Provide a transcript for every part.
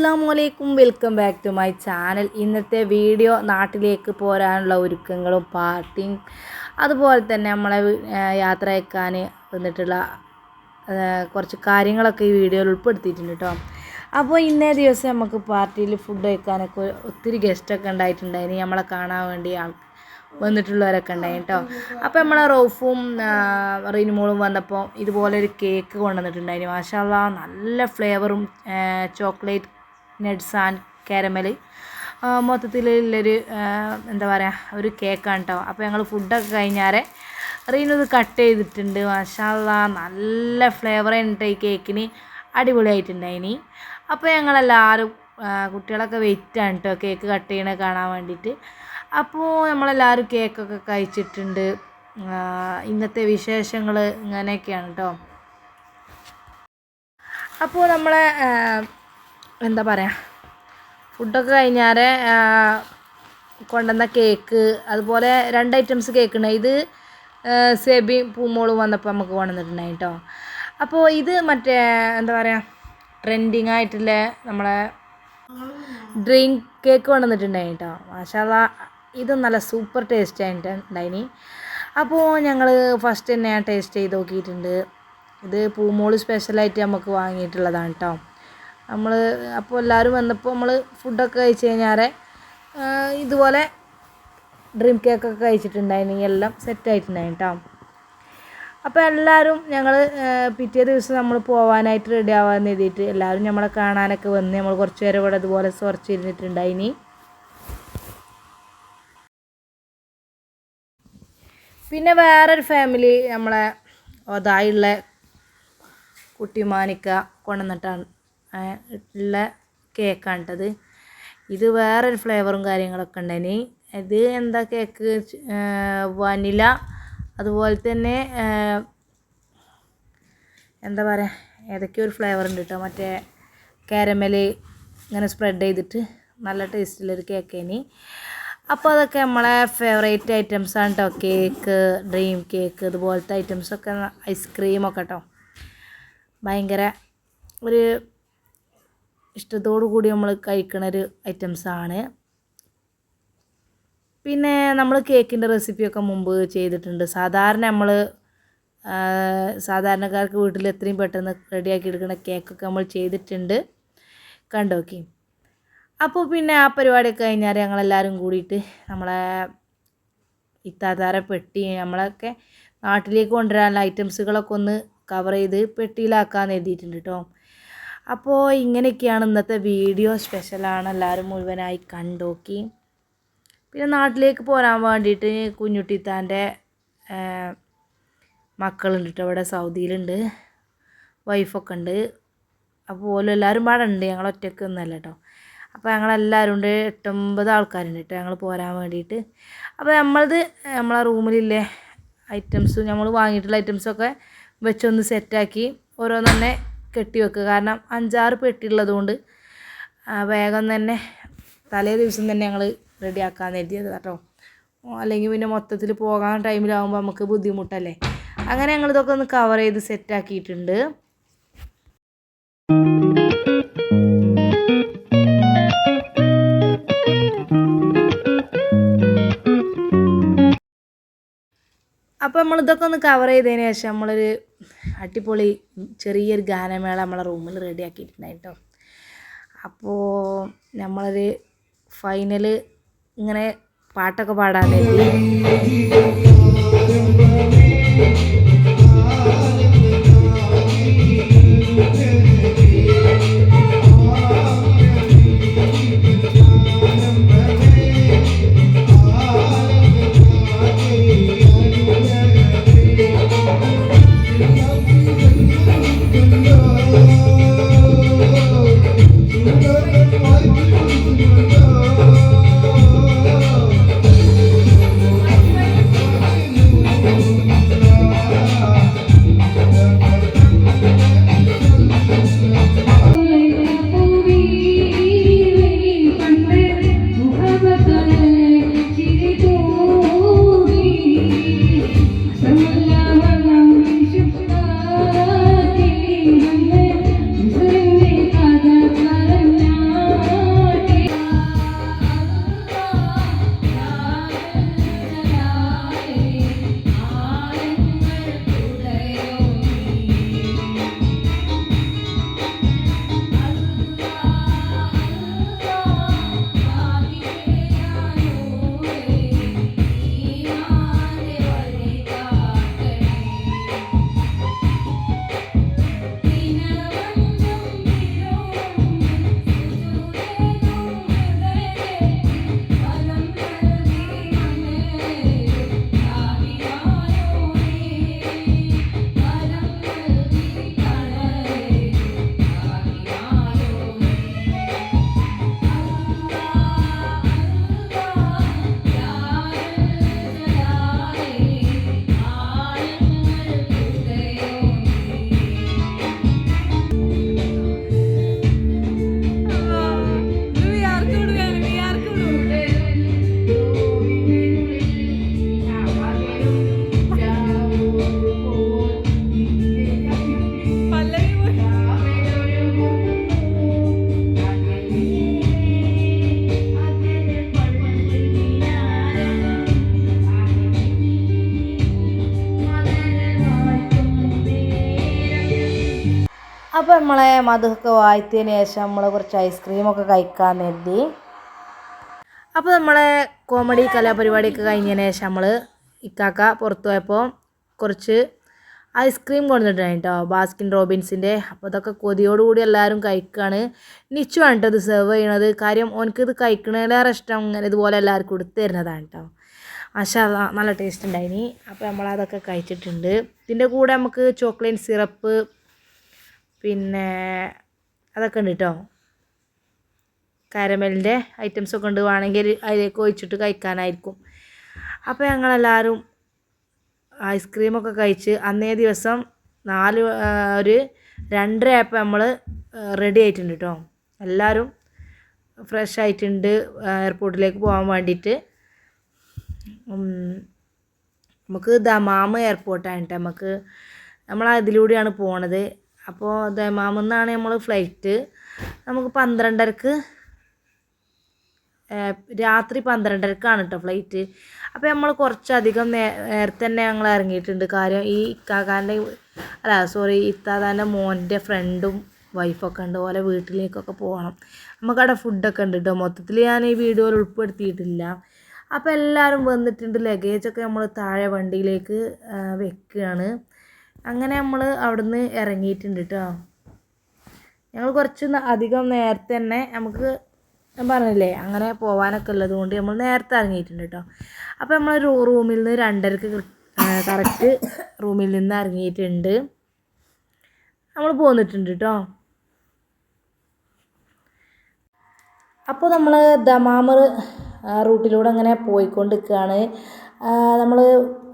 അലൈക്കും. Welcome back to my channel. ഇന്നത്തെ video നാട്ടിലേക്ക് പോരാനുള്ള ഒരുക്കങ്ങളും പാർട്ടിയും അതുപോലെ തന്നെ നമ്മളെ യാത്ര അയക്കാൻ വന്നിട്ടുള്ള കുറച്ച് കാര്യങ്ങളൊക്കെ ഈ വീഡിയോയിൽ ഉൾപ്പെടുത്തിയിട്ടുണ്ട് കേട്ടോ അപ്പോൾ ഇന്നേ ദിവസം നമുക്ക് പാർട്ടിയിൽ ഫുഡ് കഴിക്കാനൊക്കെ ഒത്തിരി ഗസ്റ്റൊക്കെ ഉണ്ടായിട്ടുണ്ടായിന്. നമ്മളെ കാണാൻ വേണ്ടി ആൾ വന്നിട്ടുള്ളവരൊക്കെ ഉണ്ടായി കേട്ടോ അപ്പോൾ നമ്മളെ റോഫും റീനുമോളും വന്നപ്പോൾ ഇതുപോലെ ഒരു കേക്ക് കൊണ്ടുവന്നിട്ടുണ്ടായിരുന്നു മാഷാല്ല നല്ല ഫ്ലേവറും ചോക്ലേറ്റ് നട്ട്സ് ആൻഡ് കാരമൽ മൊത്തത്തിലുള്ളൊരു എന്താ പറയുക ഒരു കേക്കാണ് കേട്ടോ അപ്പോൾ ഞങ്ങൾ ഫുഡൊക്കെ കഴിഞ്ഞാരെ റീനത് കട്ട് ചെയ്തിട്ടുണ്ട്. മാഷാല്ല നല്ല ഫ്ലേവർ ഉണ്ട് ഈ കേക്കിന്. അടിപൊളിയായിട്ടുണ്ടായിനി. അപ്പോൾ ഞങ്ങളെല്ലാവരും കുട്ടികളൊക്കെ വെയിറ്റ് ആണ് കേട്ടോ കേക്ക് കട്ട് ചെയ്യണേ കാണാൻ വേണ്ടിയിട്ട്. അപ്പോൾ നമ്മളെല്ലാവരും കേക്കൊക്കെ കഴിച്ചിട്ടുണ്ട്. ഇന്നത്തെ വിശേഷങ്ങൾ ഇങ്ങനെയൊക്കെയാണ് കേട്ടോ അപ്പോൾ നമ്മളെ എന്താ പറയുക ഫുഡൊക്കെ കഴിഞ്ഞാൽ കൊണ്ടുവന്ന കേക്ക് അതുപോലെ രണ്ട് ഐറ്റംസ് കേക്ക് ഉണ്ട്. ഇത് സെബി പൂമോളും വന്നപ്പോൾ നമുക്ക് കൊണ്ടുവന്നിട്ടുണ്ടായി കേട്ടോ അപ്പോൾ ഇത് മറ്റേ എന്താ പറയുക ട്രെൻഡിങ് ആയിട്ടുള്ള നമ്മളെ ഡ്രിങ്ക് കേക്ക് കൊണ്ടുവന്നിട്ടുണ്ടായി കേട്ടോ മാഷാല്ല ഇത് നല്ല സൂപ്പർ ടേസ്റ്റ് ആയിട്ട് ഉണ്ടായിനി. അപ്പോൾ ഞങ്ങൾ ഫസ്റ്റ് തന്നെ ടേസ്റ്റ് ചെയ്ത് നോക്കിയിട്ടുണ്ട്. ഇത് പൂമോൾ സ്പെഷ്യലായിട്ട് നമുക്ക് വാങ്ങിയിട്ടുള്ളതാണ് കേട്ടോ നമ്മൾ അപ്പോൾ എല്ലാവരും വന്നപ്പോൾ നമ്മൾ ഫുഡൊക്കെ കഴിച്ച് കഴിഞ്ഞാൽ ഇതുപോലെ ഡ്രീം കേക്കൊക്കെ കഴിച്ചിട്ടുണ്ടായിരുന്നെങ്കിൽ എല്ലാം സെറ്റായിട്ടുണ്ടായിരുന്നു കേട്ടോ അപ്പോൾ എല്ലാവരും ഞങ്ങൾ പിറ്റേ ദിവസം നമ്മൾ പോകാനായിട്ട് റെഡി ആവാമെന്ന് എഴുതിയിട്ട് എല്ലാവരും നമ്മളെ കാണാനൊക്കെ വന്ന് നമ്മൾ കുറച്ച് നേരം ഇവിടെ ഇതുപോലെ കുറച്ചിരുന്നിട്ടുണ്ടായിനി പിന്നെ വേറൊരു ഫാമിലി നമ്മളെ ഒതായുള്ള കുട്ടിമാനിക്ക കൊണ്ടുവന്നിട്ടാണ് ഉള്ള കേക്കാണ് ഇത് വേറൊരു ഫ്ലേവറും കാര്യങ്ങളൊക്കെ ഉണ്ടേന് ഇത് എന്താ കേക്ക്? വനില അതുപോലെ തന്നെ എന്താ പറയുക ഏതൊക്കെയോ ഒരു ഫ്ലേവർ ഉണ്ട് കേട്ടോ. മറ്റേ കാരമൽ ഇങ്ങനെ സ്പ്രെഡ് ചെയ്തിട്ട് നല്ല ടേസ്റ്റുള്ളൊരു കേക്കേനി അപ്പോൾ അതൊക്കെ നമ്മളെ ഫേവറേറ്റ് ഐറ്റംസ് ആണ് കേട്ടോ കേക്ക് ഡ്രീം കേക്ക് ഇതുപോലത്തെ ഐറ്റംസൊക്കെ ഐസ്ക്രീമൊക്കെ കേട്ടോ ഭയങ്കര ഒരു ഇഷ്ടത്തോടു കൂടി നമ്മൾ കഴിക്കണ ഒരു ഐറ്റംസാണ് പിന്നെ നമ്മൾ കേക്കിന്റെ റെസിപ്പിയൊക്കെ മുമ്പ് ചെയ്തിട്ടുണ്ട്. സാധാരണ നമ്മൾ സാധാരണക്കാർക്ക് വീട്ടിൽ എത്രയും പെട്ടെന്ന് റെഡിയാക്കി എടുക്കുന്ന കേക്കൊക്കെ നമ്മൾ ചെയ്തിട്ടുണ്ട്. കണ്ടോക്കി അപ്പോൾ പിന്നെ ആ പരിപാടിയൊക്കെ കഴിഞ്ഞാൽ ഞങ്ങളെല്ലാവരും കൂടിയിട്ട് നമ്മളെ ഇത്താത്താരെ പെട്ടി നമ്മളൊക്കെ നാട്ടിലേക്ക് കൊണ്ടുവരാനുള്ള ഐറ്റംസുകളൊക്കെ ഒന്ന് കവർ ചെയ്ത് പെട്ടിയിലാക്കാമെന്ന് എഴുതിയിട്ടുണ്ട് കേട്ടോ അപ്പോൾ ഇങ്ങനെയൊക്കെയാണ് ഇന്നത്തെ വീഡിയോ സ്പെഷ്യലാണ് എല്ലാവരും മുഴുവനായി കണ്ടോക്കി പിന്നെ നാട്ടിലേക്ക് പോരാൻ വേണ്ടിയിട്ട് കുഞ്ഞുട്ടിത്താന്റെ മക്കളുണ്ട് കേട്ടോ ഇവിടെ സൗദിയിലുണ്ട്. വൈഫൊക്കെ ഉണ്ട്. അപ്പോൾ ഓലും എല്ലാവരും പാടെ ഉണ്ട്. ഞങ്ങൾ ഒറ്റയ്ക്ക് ഒന്നല്ല കേട്ടോ അപ്പോൾ ഞങ്ങളെല്ലാവരും ഉണ്ട്. എട്ടൊമ്പത് ആൾക്കാരുണ്ട് കേട്ടോ ഞങ്ങൾ പോരാൻ വേണ്ടിയിട്ട്. അപ്പോൾ നമ്മളത് നമ്മളെ റൂമിലില്ലേ ഐറ്റംസ് നമ്മൾ വാങ്ങിയിട്ടുള്ള ഐറ്റംസൊക്കെ വെച്ചൊന്ന് സെറ്റാക്കി ഓരോന്ന് തന്നെ കെട്ടി വെക്കുക കാരണം അഞ്ചാറ് പെട്ടി ഉള്ളതുകൊണ്ട് വേഗം തന്നെ തലേ ദിവസം തന്നെ ഞങ്ങൾ റെഡിയാക്കാൻ എഴുതിയത് കേട്ടോ. അല്ലെങ്കിൽ പിന്നെ മൊത്തത്തിൽ പോകാൻ ടൈമിലാവുമ്പോൾ നമുക്ക് ബുദ്ധിമുട്ടല്ലേ? അങ്ങനെ ഞങ്ങളിതൊക്കെ ഒന്ന് കവർ ചെയ്ത് സെറ്റാക്കിയിട്ടുണ്ട് അപ്പോൾ നമ്മൾ ഇതൊക്കെ ഒന്ന് കവർ ചെയ്തതിന് ശേഷം നമ്മളൊരു അടിപൊളി ചെറിയൊരു ഗാനമേള നമ്മളെ റൂമിൽ റെഡി ആക്കിയിട്ടുണ്ടായിട്ടോ അപ്പോൾ നമ്മളൊരു ഫൈനൽ ഇങ്ങനെ പാട്ടൊക്കെ പാടാൻ മധുക്കെ വായിച്ചതിന് ശേഷം നമ്മൾ കുറച്ച് ഐസ്ക്രീമൊക്കെ കഴിക്കാൻ കരുതി. അപ്പോൾ നമ്മളെ കോമഡി കലാപരിപാടിയൊക്കെ കഴിഞ്ഞതിന് ശേഷം നമ്മൾ ഇക്കാക്ക പുറത്ത് പോയപ്പോൾ കുറച്ച് ഐസ്ക്രീം കൊണ്ടുവന്നിട്ടാണ് കേട്ടോ ബാസ്കിൻ റോബിൻസിന്റെ അപ്പോൾ അതൊക്കെ കൊതിയോടുകൂടി എല്ലാവരും കഴിക്കുകയാണ് നിച്ചു ആണ് കേട്ടോ ഇത് സെർവ് ചെയ്യണത്. കാര്യം ഓനക്ക് ഇത് കഴിക്കണേലേറെ ഇഷ്ടം ഇങ്ങനെ ഇതുപോലെ എല്ലാവർക്കും എടുത്ത് തരുന്നതാണ് കേട്ടോ പക്ഷേ നല്ല ടേസ്റ്റ് ഉണ്ടായിനി. അപ്പോൾ നമ്മളതൊക്കെ കഴിച്ചിട്ടുണ്ട്. ഇതിന്റെ കൂടെ നമുക്ക് ചോക്ലേറ്റ് സിറപ്പ് പിന്നെ അതൊക്കെ ഉണ്ട് കേട്ടോ കാരമലിന്റെ ഐറ്റംസൊക്കെ ഉണ്ട്. വേണമെങ്കിൽ അതിലേക്ക് ഒഴിച്ചിട്ട് കഴിക്കാനായിരിക്കും. അപ്പോൾ ഞങ്ങളെല്ലാവരും ഐസ്ക്രീമൊക്കെ കഴിച്ച് അന്നേ ദിവസം നാല് ഒരു രണ്ടരയായപ്പോൾ നമ്മൾ റെഡി ആയിട്ടുണ്ട് കേട്ടോ എല്ലാവരും ഫ്രഷ് ആയിട്ടുണ്ട്. എയർപോർട്ടിലേക്ക് പോകാൻ വേണ്ടിയിട്ട്. നമുക്ക് ദമാമ് എയർപോർട്ടാണ് കേട്ടോ നമുക്ക് നമ്മൾ അതിലൂടെയാണ് പോണത്. അപ്പോൾ ദമാമെന്നാണ് നമ്മൾ ഫ്ലൈറ്റ് നമുക്ക് പന്ത്രണ്ടരക്ക് രാത്രി പന്ത്രണ്ടരക്കാണ് കേട്ടോ ഫ്ലൈറ്റ് അപ്പോൾ നമ്മൾ കുറച്ചധികം നേരത്തെ തന്നെ ഞങ്ങൾ ഇറങ്ങിയിട്ടുണ്ട് കാര്യം ഈ ഇക്കാക്കാന്റെ അല്ല സോറി ഇത്താതാന്റെ മോന്റെ ഫ്രണ്ടും വൈഫൊക്കെ ഉണ്ട്. ഓലെ വീട്ടിലേക്കൊക്കെ പോകണം നമുക്കവിടെ ഫുഡൊക്കെ ഉണ്ട് കേട്ടോ മൊത്തത്തിൽ ഞാൻ ഈ വീഡിയോയിൽ ഉൾപ്പെടുത്തിയിട്ടില്ല. അപ്പോൾ എല്ലാവരും വന്നിട്ടുണ്ട്. ലഗേജൊക്കെ നമ്മൾ താഴെ വണ്ടിയിലേക്ക് വെക്കുകയാണ് അങ്ങനെ നമ്മൾ അവിടുന്ന് ഇറങ്ങിയിട്ടുണ്ട് കേട്ടോ ഞങ്ങൾ കുറച്ച് അധികം നേരത്തെ തന്നെ നമുക്ക് ഞാൻ പറഞ്ഞില്ലേ അങ്ങനെ പോകാനൊക്കെ ഉള്ളത് കൊണ്ട് നമ്മൾ നേരത്തെ ഇറങ്ങിയിട്ടുണ്ട് കേട്ടോ അപ്പോൾ നമ്മൾ റൂമിൽ നിന്ന് രണ്ടരക്ക് കറക്റ്റ് റൂമിൽ നിന്ന് ഇറങ്ങിയിട്ടുണ്ട്. നമ്മൾ പോന്നിട്ടുണ്ട് കേട്ടോ അപ്പോൾ നമ്മൾ ദമാമർ റൂട്ടിലൂടെ അങ്ങനെ പോയിക്കൊണ്ടിരിക്കുകയാണ് നമ്മൾ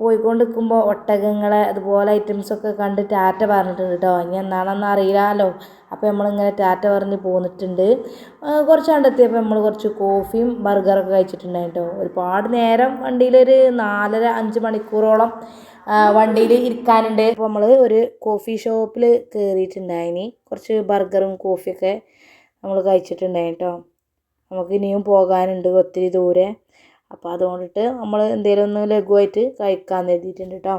പോയിക്കൊണ്ട് നിൽക്കുമ്പോൾ ഒട്ടകങ്ങളെ അതുപോലെ ഐറ്റംസൊക്കെ കണ്ട് ടാറ്റ പറഞ്ഞിട്ടുണ്ട് കേട്ടോ ഇനി എന്നാണെന്ന് അറിയില്ലല്ലോ അപ്പോൾ നമ്മളിങ്ങനെ ടാറ്റ പറഞ്ഞ് പോന്നിട്ടുണ്ട്. കുറച്ച് കണ്ടെത്തിയപ്പോൾ നമ്മൾ കുറച്ച് കോഫിയും ബർഗറൊക്കെ കഴിച്ചിട്ടുണ്ടായി കേട്ടോ ഒരുപാട് നേരം വണ്ടിയിലൊരു നാലര അഞ്ച് മണിക്കൂറോളം വണ്ടിയിൽ ഇരിക്കാനുണ്ട്. അപ്പോൾ നമ്മൾ ഒരു കോഫി ഷോപ്പിൽ കയറിയിട്ടുണ്ടായിനി കുറച്ച് ബർഗറും കോഫിയൊക്കെ നമ്മൾ കഴിച്ചിട്ടുണ്ടായി കേട്ടോ നമുക്ക് ഇനിയും പോകാനുണ്ട് ഒത്തിരി ദൂരെ. അപ്പോൾ അതുകൊണ്ടിട്ട് നമ്മൾ എന്തെങ്കിലും ഒന്ന് ലഘുവായിട്ട് കഴിക്കാൻ എഴുതിയിട്ടുണ്ട് കേട്ടോ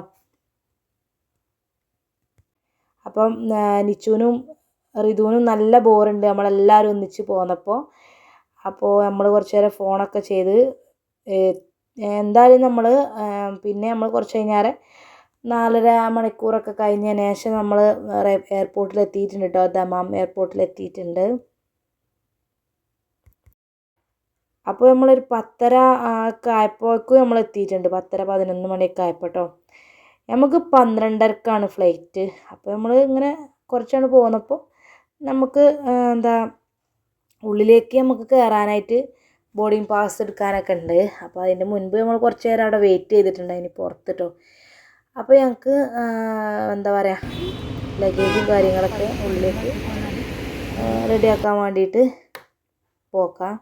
അപ്പം നിച്ചുവിനും റിതുവിനും നല്ല ബോറുണ്ട്. നമ്മളെല്ലാവരും ഒന്നിച്ച് പോന്നപ്പോൾ അപ്പോൾ നമ്മൾ കുറച്ച് നേരം ഫോണൊക്കെ ചെയ്ത് എന്തായാലും നമ്മൾ പിന്നെ നമ്മൾ കുറച്ച് കഴിഞ്ഞാൽ നാലര മണിക്കൂറൊക്കെ കഴിഞ്ഞതിന് ശേഷം നമ്മൾ എയർപോർട്ടിൽ എത്തിയിട്ടുണ്ട് കേട്ടോ ദമാം എയർപോർട്ടിൽ എത്തിയിട്ടുണ്ട് അപ്പോൾ നമ്മളൊരു പത്തര ഒക്കെ ആയപ്പോഴേക്കും നമ്മൾ എത്തിയിട്ടുണ്ട് പത്തര പതിനൊന്ന് മണിയൊക്കെ ആയപ്പോൾ കേട്ടോ നമുക്ക് പന്ത്രണ്ടരക്കാണ് ഫ്ലൈറ്റ് അപ്പോൾ നമ്മൾ ഇങ്ങനെ കുറച്ചാണ് പോന്നപ്പോൾ നമുക്ക് എന്താ ഉള്ളിലേക്ക് നമുക്ക് കയറാനായിട്ട് ബോർഡിങ് പാസ് എടുക്കാനൊക്കെ ഉണ്ട്. അപ്പോൾ അതിന്റെ മുൻപ് നമ്മൾ കുറച്ച് നേരം അവിടെ വെയിറ്റ് ചെയ്തിട്ടുണ്ട് അതിന് പുറത്ത് കേട്ടോ അപ്പോൾ ഞങ്ങൾക്ക് എന്താ പറയുക ലഗേജും കാര്യങ്ങളൊക്കെ ഉള്ളിലേക്ക് റെഡിയാക്കാൻ വേണ്ടിയിട്ട് പോക്കാം.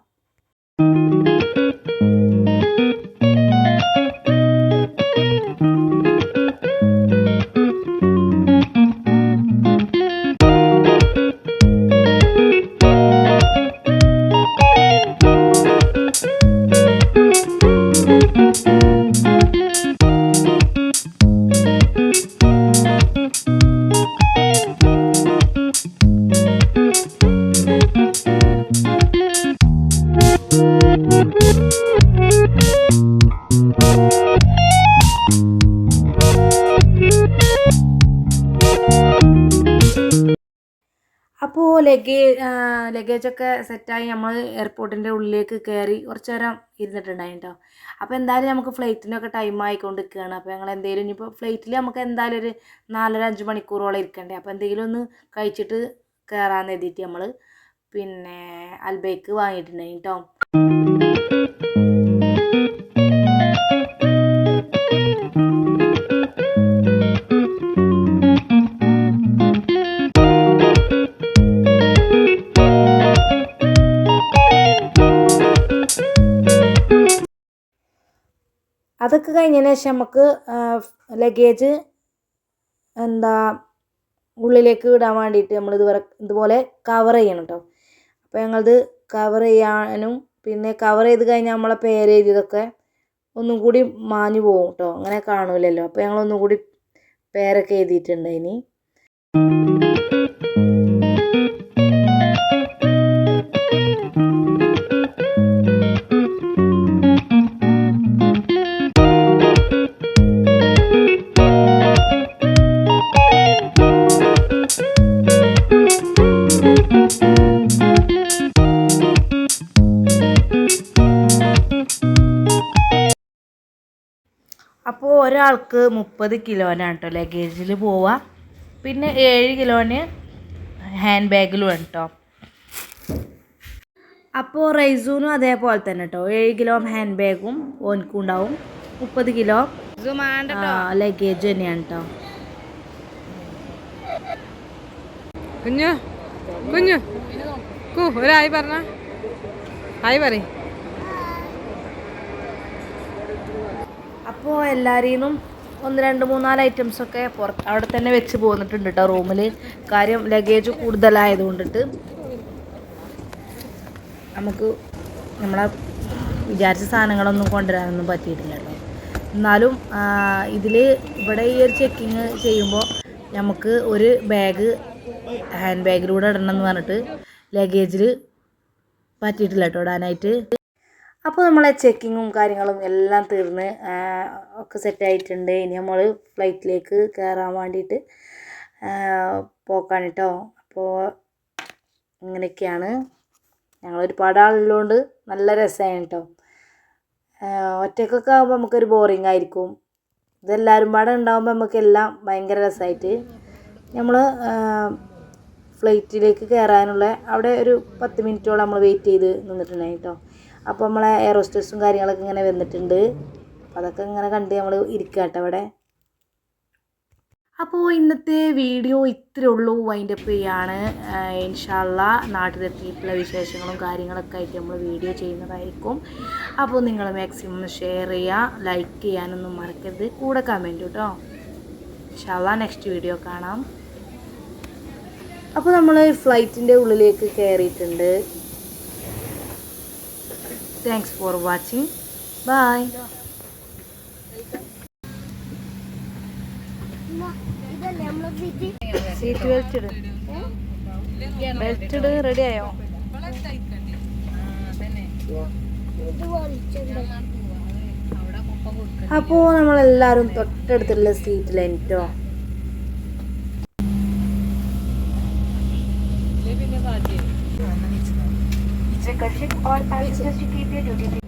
ലഗേ ലഗേജൊക്കെ സെറ്റായി നമ്മൾ എയർപോർട്ടിന്റെ ഉള്ളിലേക്ക് കയറി കുറച്ച് നേരം ഇരുന്നിട്ടുണ്ടായി കേട്ടോ അപ്പോൾ എന്തായാലും നമുക്ക് ഫ്ലൈറ്റിനൊക്കെ ടൈം ആയിക്കൊണ്ട് നിൽക്കുകയാണ് അപ്പോൾ ഞങ്ങൾ എന്തെങ്കിലും ഇനിയിപ്പോൾ ഫ്ലൈറ്റിൽ നമുക്ക് എന്തായാലും ഒരു നാലര അഞ്ച് മണിക്കൂറോളം ഇരിക്കണ്ടേ. അപ്പോൾ എന്തെങ്കിലും ഒന്ന് കഴിച്ചിട്ട് കയറാമെന്ന് എഴുതിയിട്ട് നമ്മൾ പിന്നെ അൽബേക്ക് വാങ്ങിയിട്ടുണ്ടായി കേട്ടോ അതൊക്കെ കഴിഞ്ഞതിന് ശേഷം നമുക്ക് ലഗേജ് എന്താ ഉള്ളിലേക്ക് ഇടാൻ വേണ്ടിയിട്ട് നമ്മൾ ഇതുവരെ ഇതുപോലെ കവർ ചെയ്യണം കേട്ടോ അപ്പോൾ ഞങ്ങളത് കവർ ചെയ്യാനും പിന്നെ കവർ ചെയ്ത് കഴിഞ്ഞാൽ നമ്മളെ പേര് എഴുതിയതൊക്കെ ഒന്നും കൂടി മാഞ്ഞു പോകും കേട്ടോ അങ്ങനെ കാണൂലല്ലോ. അപ്പോൾ ഞങ്ങളൊന്നും കൂടി പേരൊക്കെ എഴുതിയിട്ടുണ്ട് ഇനി. ഒരാൾക്ക് മുപ്പത് കിലോനാണ് കേട്ടോ ലഗേജിൽ പോവുക പിന്നെ ഏഴ് കിലോന് ഹാൻഡ് ബാഗിലും കേട്ടോ അപ്പോൾ റൈസൂനും അതേപോലെ തന്നെ കേട്ടോ ഏഴ് കിലോ ഹാൻഡ് ബാഗും ഓനക്കും ഉണ്ടാവും. മുപ്പത് കിലോ ലഗേജ് തന്നെയാണ് കേട്ടോ കുഞ്ഞു കുഞ്ഞു. ഒരായി പറഞ്ഞ. ആയി പറ അപ്പോൾ എല്ലാവരെയും ഒന്ന് രണ്ട് മൂന്നാൽ ഐറ്റംസ് ഒക്കെ പുറത്ത് അവിടെ തന്നെ വെച്ച് പോന്നിട്ടുണ്ട് കേട്ടോ റൂമിൽ കാര്യം ലഗേജ് കൂടുതലായത് കൊണ്ടിട്ട് നമുക്ക് നമ്മളെ വിചാരിച്ച സാധനങ്ങളൊന്നും കൊണ്ടുവരാനൊന്നും പറ്റിയിട്ടില്ല കേട്ടോ എന്നാലും ഇതിൽ ഇവിടെ ഈ ഒരു ചെക്കിങ് ചെയ്യുമ്പോൾ നമുക്ക് ഒരു ബാഗ് ഹാൻഡ് ബാഗിലൂടെ ഇടണം എന്ന് പറഞ്ഞിട്ട് ലഗേജിൽ പറ്റിയിട്ടില്ല കേട്ടോ ഇടാനായിട്ട് അപ്പോൾ നമ്മളെ ചെക്കിങ്ങും കാര്യങ്ങളും എല്ലാം തീർന്ന് ഒക്കെ സെറ്റായിട്ടുണ്ട് ഇനി നമ്മൾ ഫ്ലൈറ്റിലേക്ക് കയറാൻ വേണ്ടിയിട്ട് പോക്കാണ് കേട്ടോ അപ്പോൾ ഇങ്ങനെയൊക്കെയാണ്. ഞങ്ങൾ ഒരുപാട് ആളുള്ളതുകൊണ്ട് നല്ല രസമാണ് കേട്ടോ ഒറ്റക്കൊക്കെ ആകുമ്പോൾ നമുക്കൊരു ബോറിംഗ് ആയിരിക്കും. ഇതെല്ലാവരും പാടെ ഉണ്ടാകുമ്പോൾ നമുക്കെല്ലാം ഭയങ്കര രസമായിട്ട് നമ്മൾ ഫ്ലൈറ്റിലേക്ക് കയറാനുള്ള അവിടെ ഒരു പത്ത് മിനിറ്റോളം നമ്മൾ വെയിറ്റ് ചെയ്ത് നിന്നിട്ടുണ്ടായി കേട്ടോ അപ്പോൾ നമ്മളെ എയർ ഹോസ്റ്റസും കാര്യങ്ങളൊക്കെ ഇങ്ങനെ വന്നിട്ടുണ്ട്. അപ്പോൾ അതൊക്കെ ഇങ്ങനെ കണ്ട് നമ്മൾ ഇരിക്കുക കേട്ടോ അവിടെ. അപ്പോൾ ഇന്നത്തെ വീഡിയോ ഇത്രയേ ഉള്ളൂ. വൈൻഡപ്പ് ചെയ്യാണ്. ഇൻഷാല്ല നാട്ടിലെത്തിയിട്ടുള്ള വിശേഷങ്ങളും കാര്യങ്ങളൊക്കെ ആയിട്ട് നമ്മൾ വീഡിയോ ചെയ്യുന്നതായിരിക്കും. അപ്പോൾ നിങ്ങൾ മാക്സിമം ഷെയർ ചെയ്യുക ലൈക്ക് ചെയ്യാനൊന്നും മറക്കരുത്. കൂടെ കമന്റ് കേട്ടോ ഇൻഷാല്ല നെക്സ്റ്റ് വീഡിയോ കാണാം. അപ്പോൾ നമ്മൾ ഫ്ലൈറ്റിന്റെ ഉള്ളിലേക്ക് കയറിയിട്ടുണ്ട് thanks for watching Bye. Seat belt it. Belt ഇട്. റെഡി ആയോ? അപ്പോൾ നമ്മളെല്ലാവരും തൊട്ടടുത്തുള്ള സീറ്റിലാണ് आकर्षित और आकर्षित जुटी थी